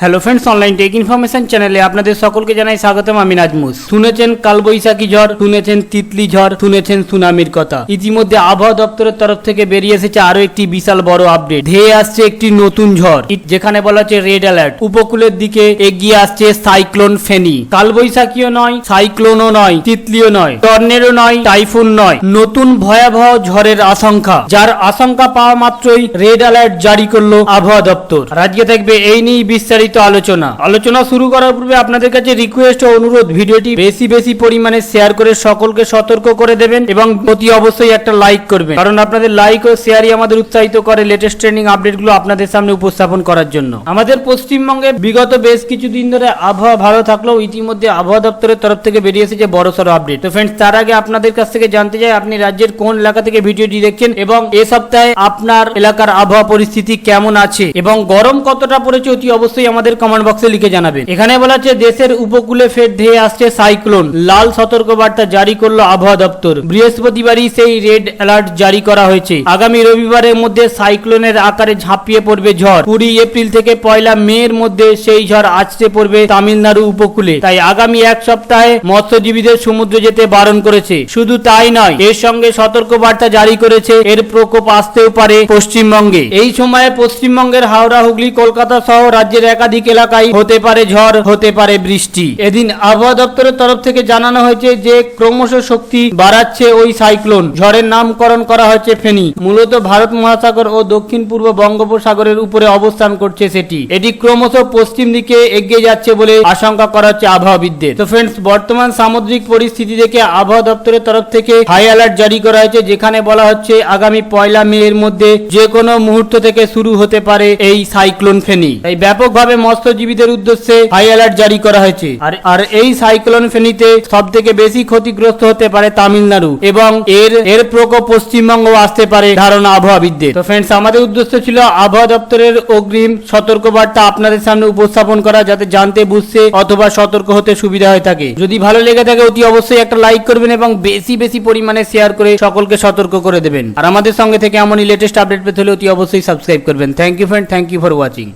Hello friends online tech information চ্যানেলে আপনাদের সকলকে জানাই স্বাগতম, আমি নাজমুস। শুনেছেন কালবৈশাখী ঝড়, শুনেছেন তিতলি ঝড়, শুনেছেন সুনামির কথা। ইতিমধ্যে আবহাওয়া দপ্তরের তরফ থেকে বেরিয়ে এসেছে আরও একটি বিশাল বড় আপডেট ধেয়ে আসছে একটি নতুন ঝড় যেখানে বলা হচ্ছে রেড অ্যালার্ট উপকূলের দিকে এগিয়ে আসছে সাইক্লোন ফেনি। কালবৈশাখীও নয় সাইক্লোনও নয়, তিতলিও নয় টর্নেডো নয় টাইফুন নয়। নতুন ভয়াবহ ঝড়ের আশঙ্কা, যার আশঙ্কা পাওয়া মাত্রই রেড অ্যালার্ট জারি করল আবহাওয়া দপ্তর। আজকে থাকবে এই নিয়ে বিস্তারিত আলোচনা। আলোচনা শুরু করার পূর্বে আপনাদের কাছে রিকোয়েস্ট ও অনুরোধ, ভিডিওটি বেশি বেশি পরিমাণে শেয়ার করে সকলকে সতর্ক করে দেবেন এবং অতি অবশ্যই একটা লাইক করবেন। কারণ আপনাদের লাইক ও শেয়ারই আমাদের উৎসাহিত করে লেটেস্ট ট্রেনিং আপডেটগুলো আপনাদের সামনে উপস্থাপন করার জন্য। আমাদের পশ্চিমবঙ্গে বিগত বেশ কিছুদিন ধরে আবহাওয়া ভালো থাকলেও ইতিমধ্যে আবহাওয়া দপ্তরের তরফ থেকে বেরিয়ে এসেছে বড়সড় আপডেট তো ফ্রেন্ডস তার আগে আপনাদের কাছ থেকে জানতে চাই, আপনি রাজ্যের কোন এলাকা থেকে ভিডিওটি দেখছেন এবং এ সপ্তাহে আপনার এলাকার আবহাওয়া পরিস্থিতি কেমন আছে এবং গরম কতটা পড়েছে অতি অবশ্যই আমাদের কমেন্ট বক্সে লিখে জানাবেন। এখানে বলা হচ্ছে, দেশের উপকূলে ফের ধেয়ে আসছে সাইক্লোন লাল সতর্ক বার্তা জারি করল আবহাওয়া দপ্তর। বৃহস্পতিবারই সেই রেড অ্যালার্ট জারি করা হয়েছে। আগামী রবিবারের মধ্যে সাইক্লোনের আকারে ঝাঁপিয়ে পড়বে ঝড়। কুড়ি এপ্রিল থেকে পয়লা মে এর মধ্যে সেই ঝড় আসতে পড়বে তামিলনাড়ু উপকূলে। তাই আগামী এক সপ্তাহে মৎস্যজীবীদের সমুদ্রে যেতে বারণ করেছে। শুধু তাই নয়, এর সঙ্গে সতর্ক বার্তা জারি করেছে, এর প্রকোপ আসতেও পারে পশ্চিমবঙ্গে। এই সময়ে পশ্চিমবঙ্গের হাওড়া, হুগলি, কলকাতা সহ রাজ্যের একাধিক এলাকায় হতে পারে ঝড়, হতে পারে বৃষ্টি। এদিন আবহাওয়া দপ্তরের তরফ থেকে জানানো হয়েছে যে, ক্রমশ শক্তি বাড়াচ্ছে ওই সাইক্লোন। ঝড়ের নামকরণ করা হয়েছে ফেনী। মূলত ভারত মহাসাগর ও দক্ষিণ পূর্ব বঙ্গোপসাগরের উপরে অবস্থান করছে সেটি। এটি ক্রমশ পশ্চিম দিকে এগিয়ে যাচ্ছে বলে আশঙ্কা করা হচ্ছে আবহাওয়াবিদদের। তো ফ্রেন্ডস বর্তমান সামুদ্রিক পরিস্থিতি দেখে আবহাওয়া দপ্তরের তরফ থেকে হাই অ্যালার্ট জারি করা হয়েছে, যেখানে বলা হচ্ছে আগামী পয়লা মে এর মধ্যে যে কোনো মুহূর্ত থেকে শুরু হতে পারে এই সাইক্লোন ফেনী। তাই ব্যাপকভাবে মৎস্যজীবীদের উদ্দেশ্যে হাই অ্যালার্ট জারি করা হয়েছে। আর আর এই সাইক্লোন ফেনীতে সব থেকে বেশি ক্ষতিগ্রস্ত হতে পারে তামিলনাড়ু এবং এর এর প্রকোপ পশ্চিমবঙ্গ আসতে পারে ধারণা আবহাওয়াবিদদের। তো ফ্রেন্ডস আমাদের উদ্দেশ্য ছিল আবহাওয়া দপ্তরের অগ্রিম সতর্কবার্তা আপনাদের সামনে উপস্থাপন করা যাতে জানতে বুঝতে অথবা সতর্ক হতে সুবিধা হয়ে থাকে। যদি ভালো লেগে থাকে অতি অবশ্যই একটা লাইক করবেন এবং বেশি বেশি পরিমাণে শেয়ার করে সকলকে সতর্ক করে দেবেন। আর আমাদের সঙ্গে থেকে এমনই লেটেস্ট আপডেট পেতে হলে অতি অবশ্যই সাবস্ক্রাইব করবেন। Thank you friend thank you for watching